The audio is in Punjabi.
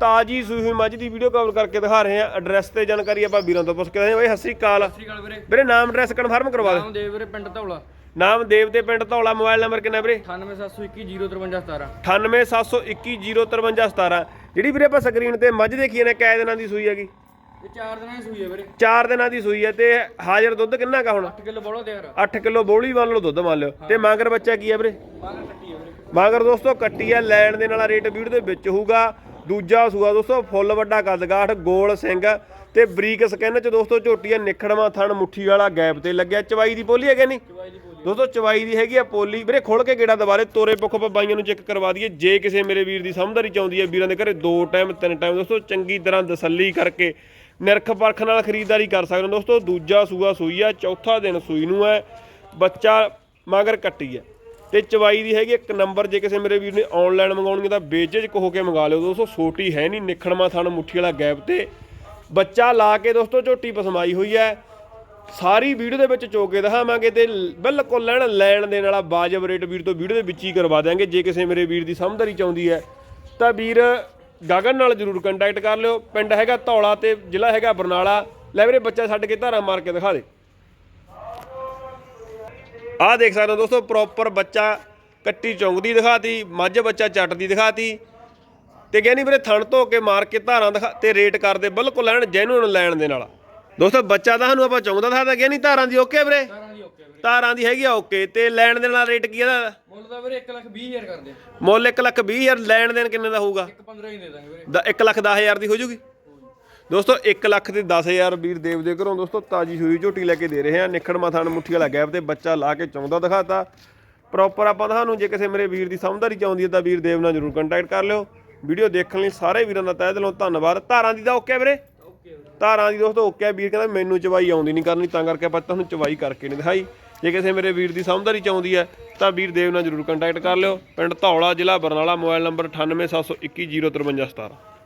ਤਾਜੀ ਸੂਈ ਹੋਈ ਮੱਝ ਦੀ ਵੀਡੀਓ ਕਵਰ ਕਰਕੇ ਦਿਖਾ ਰਹੇ ਹਾਂ। ਐਡਰੈਸ ਤੇ ਜਾਣਕਾਰੀ ਆਪਾਂ ਵੀਰਾਂ ਤੋਂ ਪੁੱਛ ਕੇ ਆਏ ਹਾਂ। ਬਾਈ ਸਤਿ ਸ੍ਰੀ ਅਕਾਲ। ਸਤਿ ਸ਼੍ਰੀ ਅਕਾਲ ਵੀਰੇ। ਵੀਰੇ ਨਾਮ ਐਡਰੈਸ ਕਨਫਰਮ ਕਰਵਾ ਦੇ ਨਾਮ ਦੇਵ ਵੀਰੇ ਪਿੰਡ ਧੌਲਾ। ਨਾਮ ਦੇਵ ਤੇ ਪਿੰਡ ਧੌਲਾ ਮੋਬਾਈਲ ਨੰਬਰ ਕਿੰਨਾ ਵੀਰੇ? 9872210517 9872210317 ਜਿਹੜੀ ਵੀਰੇ ਆਪਾਂ ਸਕਰੀਨ ਤੇ ਮੱਝ ਦੇਖੀ ਨੇ ਕੈ ਦਿਨਾਂ ਦੀ ਸੂਈ ਹੈਗੀ? ਇਹ ਚਾਰ ਦਿਨਾਂ ਦੀ ਸੂਈ ਹੈ ਵੀਰੇ। 4 ਦਿਨਾਂ ਦੀ ਸੂਈ ਹੈ ਤੇ ਹਾਜ਼ਰ ਦੁੱਧ ਕਿੰਨਾ ਕਾ ਹੁਣ? 8 ਕਿਲੋ ਬੋਲੋ ਤਿਆਰ। 8 ਕਿਲੋ ਬੋਲੀ ਮੰਨ ਲਓ ਦੁੱਧ ਮੰਨ ਲਿਓ। ਤੇ ਮਾਂਗਰ ਬੱਚਾ ਕੀ ਹੈ ਵੀਰੇ? ਬਾਗਰ ਕੱਟੀ ਹੈ ਵੀਰੇ। ਮਾਂਗਰ ਦੋਸਤੋ ਕੱਟੀ ਆ ਲੈਣ ਦੇ ਨਾਲ ਰੇਟ ਵੀਡ ਦੇ ਵਿੱਚ ਹੋਊਗਾ। ਦੂਜਾ ਸੂਆ ਦੋਸਤੋ ਫੁੱਲ ਵੱਡਾ ਕੱਦਗਾਠ ਗੋਲ ਸਿੰਘ ਤੇ ਬਰੀਕ ਸਕਿਨ ਚ ਦੋਸਤੋ ਝੋਟੀਆਂ ਨਿਖੜਵਾ ਥਣ ਮੁੱਠੀ ਵਾਲਾ ਗੈਪ ਤੇ ਲੱਗਿਆ। ਚਵਾਈ ਦੀ ਪੋਲੀ ਹੈਗੇ ਨਹੀਂ? ਦੋਸਤੋ ਚਵਾਈ ਦੀ ਹੈਗੀ ਆ ਪੋਲੀ। ਵੀਰੇ ਖੋਲ ਕੇ ਗੇੜਾ ਦੁਬਾਰੇ ਤੋਰੇ ਪੁੱਖ ਆਪਾਂ ਬਾਈਆਂ ਨੂੰ ਚੈੱਕ ਕਰਵਾ ਦਈਏ। ਜੇ ਕਿਸੇ ਮੇਰੇ ਵੀਰ ਦੀ ਸਮਝਦਾਰੀ ਚਾਹੁੰਦੀ ਹੈ ਵੀਰਾਂ ਦੇ ਘਰੇ ਦੋ ਟਾਈਮ ਤਿੰਨ ਟਾਈਮ ਦੋਸਤੋ ਚੰਗੀ ਤਰ੍ਹਾਂ ਤਸੱਲੀ ਕਰਕੇ ਨਿਰਖ ਪਰਖ ਨਾਲ ਖਰੀਦਦਾਰੀ ਕਰ ਸਕਦੇ ਹੋ। ਦੋਸਤੋ ਦੂਜਾ ਸੂਆ ਸੂਈ ਆ ਚੌਥਾ ਦਿਨ ਸੂਈ ਨੂੰ ਹੈ ਬੱਚਾ ਮਗਰ ਕੱਟੀ ਹੈ। ਤੇ ਚਵਾਈ ਦੀ ਹੈਗੀ ਇੱਕ ਨੰਬਰ, ਜੇ ਕਿਸੇ ਮੇਰੇ ਵੀਰ ਨੇ ਆਨਲਾਈਨ ਮੰਗਾਉਣੀ ਹੈ ਤਾਂ ਬੇਝਿਜਕ ਹੋ ਕੇ ਮੰਗਾ ਲਿਓ ਦੋਸਤੋ, ਛੋਟੀ ਹੈ ਨਹੀਂ ਨਿਖੜਮਾ ਥਣ ਮੁੱਠੀ ਵਾਲਾ ਗੈਪ ਤੇ। ਬੱਚਾ ਲਾ ਕੇ ਦੋਸਤੋ, ਝੋਟੀ ਪਸਮਾਈ ਹੋਈ ਹੈ। ਸਾਰੀ ਵੀਡੀਓ ਦੇ ਵਿੱਚ ਚੋਕੇ ਦਿਖਾਵਾਂਗੇ ਤੇ ਬਿਲਕੁਲ ਲੈਣ ਲੈਣ ਦੇਣ ਵਾਲਾ ਬਾਜਬ ਰੇਟ ਵੀਰ ਤੋਂ ਵੀਡੀਓ ਦੇ ਵਿੱਚ ਹੀ ਕਰਵਾ ਦਿਆਂਗੇ। ਜੇ ਕਿਸੇ ਮੇਰੇ ਵੀਰ ਦੀ ਸਮਝਦਾਰੀ ਚਾਹੁੰਦੀ ਹੈ, ਤਾਂ ਵੀਰ ਗਗਨ ਨਾਲ ਜਰੂਰ ਕੰਟੈਕਟ ਕਰ ਲਿਓ। ਪਿੰਡ ਹੈਗਾ ਧੌਲਾ ਤੇ ਜ਼ਿਲ੍ਹਾ ਹੈਗਾ ਬਰਨਾਲਾ। ਲੈ ਵੀਰੇ, ਬੱਚਾ ਛੱਡ ਕੇ ਧਾਰਾ ਮਾਰ ਕੇ ਦਿਖਾ ਦੇ। ਆਹ ਦੇਖ ਸਕਦੇ ਹੋ ਦੋਸਤੋ ਪ੍ਰੋਪਰ ਬੱਚਾ ਕੱਟੀ ਚੌਂਕਦੀ ਦਿਖਾਤੀ ਮੱਝ ਬੱਚਾ ਚੱਟ ਦੀ ਦਿਖਾਤੀ। ਤੇ ਕਹਿੰਦੀ ਵੀਰੇ ਥਣ ਧੋ ਕੇ ਮਾਰ ਕੇ ਧਾਰਾਂ ਦਿਖਾ ਤੇ ਰੇਟ ਕਰਦੇ ਬਿਲਕੁਲ ਲੈਣ ਜੈਨੂਨ ਲੈਣ ਦੇ ਨਾਲ। ਦੋਸਤੋ ਬੱਚਾ ਤਾਂ ਸਾਨੂੰ ਆਪਾਂ ਦਿਖਾਤਾ ਗਿਆ ਨਹੀਂ ਧਾਰਾਂ ਦੀ ਓਕੇ ਵੀਰੇ। ਧਾਰਾਂ ਦੀ ਹੈਗੀ ਆ ਓਕੇ ਤੇ ਲੈਣ ਦੇ ਨਾਲ ਰੇਟ ਕੀ ਇਹਦਾ? ਮੁੱਲ ਦਾ ਵੀਰੇ 1 ਲੱਖ 20 ਹਜ਼ਾਰ ਕਰਦੇ ਮੁੱਲ 1 ਲੱਖ 20 ਹਜ਼ਾਰ ਲੈਣ ਦੇਣ ਕਿੰਨੇ ਦਾ ਹੋਊਗਾ? 1 15 ਹੀ ਦੇ ਦਾਂਗੇ ਵੀਰੇ। ਦਾ 1 ਲੱਖ 10 ਹਜ਼ਾਰ ਦੀ ਹੋ ਜੂਗੀ। ਦੋਸਤੋ 1 ਲੱਖ ਤੇ 10000 ਵੀਰ ਦੇਵ ਦੇ ਘਰੋਂ ਦੋਸਤੋ, ਤਾਜੀ ਹੋਈ ਝੋਟੀ ਲੈ ਕੇ ਦੇ ਰਹੇ ਆ ਨਿਖੜ ਮਥਾਨ ਮੁੱਠੀ ਵਾਲਾ ਗੈਪ ਤੇ ਬੱਚਾ ਲਾ ਕੇ ਚੌਂਦਾ ਦਿਖਾਤਾ। ਪ੍ਰੋਪਰ ਆਪਾਂ ਤੁਹਾਨੂੰ ਜੇ ਕਿਸੇ ਮੇਰੇ ਵੀਰ ਦੀ ਸਮਝਦਾਰੀ ਚਾਹੁੰਦੀ ਹੈ ਤਾਂ ਵੀਰ ਦੇਵ ਨਾਲ ਜਰੂਰ ਕੰਟੈਕਟ ਕਰ ਲਿਓ। ਵੀਡੀਓ ਦੇਖਣ ਲਈ ਸਾਰੇ ਵੀਰਾਂ ਦਾ ਤਹਿ ਦਿਲੋਂ ਧੰਨਵਾਦ। ਧਾਰਾਂ ਦੀ ਤਾਂ ਓਕੇ ਵੀਰੇ? ਓਕੇ ਧਾਰਾਂ ਦੀ ਦੋਸਤੋ ਓਕੇ ਵੀਰ ਕਹਿੰਦਾ ਮੈਨੂੰ ਚਵਾਈ ਆਉਂਦੀ ਨਹੀਂ ਕਰਨੀ, ਤਾਂ ਕਰਕੇ ਆਪਾਂ ਤੁਹਾਨੂੰ ਚਵਾਈ ਕਰਕੇ ਨਹੀਂ ਦਿਖਾਈ। ਜੇ ਕਿਸੇ ਮੇਰੇ ਵੀਰ ਦੀ ਸਮਝਦਾਰੀ ਚਾਹੁੰਦੀ ਹੈ ਤਾਂ ਵੀਰ ਦੇਵ ਨਾਲ ਜਰੂਰ ਕੰਟੈਕਟ ਕਰ ਲਿਓ। ਪਿੰਡ ਧੌਲਾ ਜ਼ਿਲ੍ਹਾ ਬਰਨਾਲਾ, ਮੋਬਾਈਲ ਨੰਬਰ 9871205317